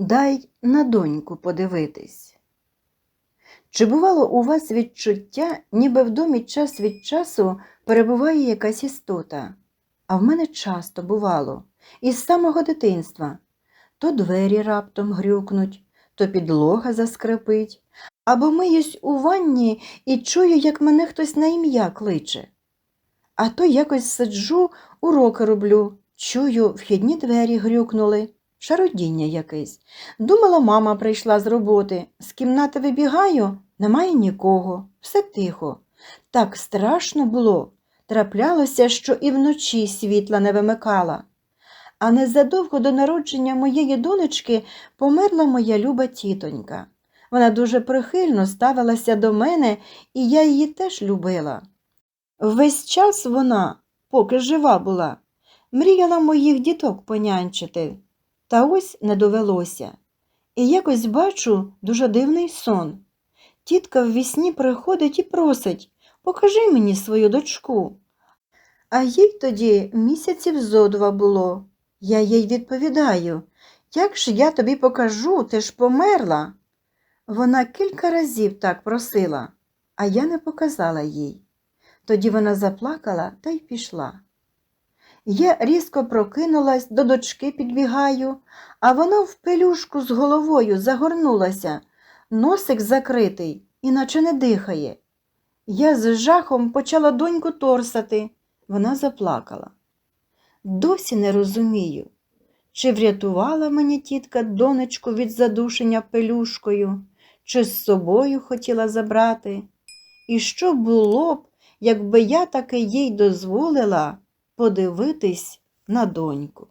Дай на доньку подивитись. Чи бувало у вас відчуття, ніби в домі час від часу перебуває якась істота? А в мене часто бувало, із самого дитинства. То двері раптом грюкнуть, то підлога заскрипить, або миюсь у ванні і чую, як мене хтось на ім'я кличе. А то якось сиджу, уроки роблю, чую, вхідні двері грюкнули, шародіння якесь. Думала, мама прийшла з роботи, з кімнати вибігаю, немає нікого, все тихо. Так страшно було. Траплялося, що і вночі світла не вимикала. А незадовго до народження моєї донечки померла моя люба тітонька. Вона дуже прихильно ставилася до мене, і я її теж любила. Весь час вона, поки жива була, мріяла моїх діток понянчити, та ось не довелося. І якось бачу дуже дивний сон. Тітка в вісні приходить і просить покажи мені свою дочку. А їй тоді місяців зо два було. Я їй відповідаю, як ж я тобі покажу, ти ж померла. Вона кілька разів так просила, а я не показала їй. Тоді вона заплакала та й пішла. Я різко прокинулась, до дочки підбігаю, а вона в пелюшку з головою загорнулася, носик закритий, іначе не дихає. Я з жахом почала доньку торсати. Вона заплакала. Досі не розумію, чи врятувала мені тітка донечку від задушення пелюшкою, чи з собою хотіла забрати. І що було б, якби я таки їй дозволила подивитись на доньку.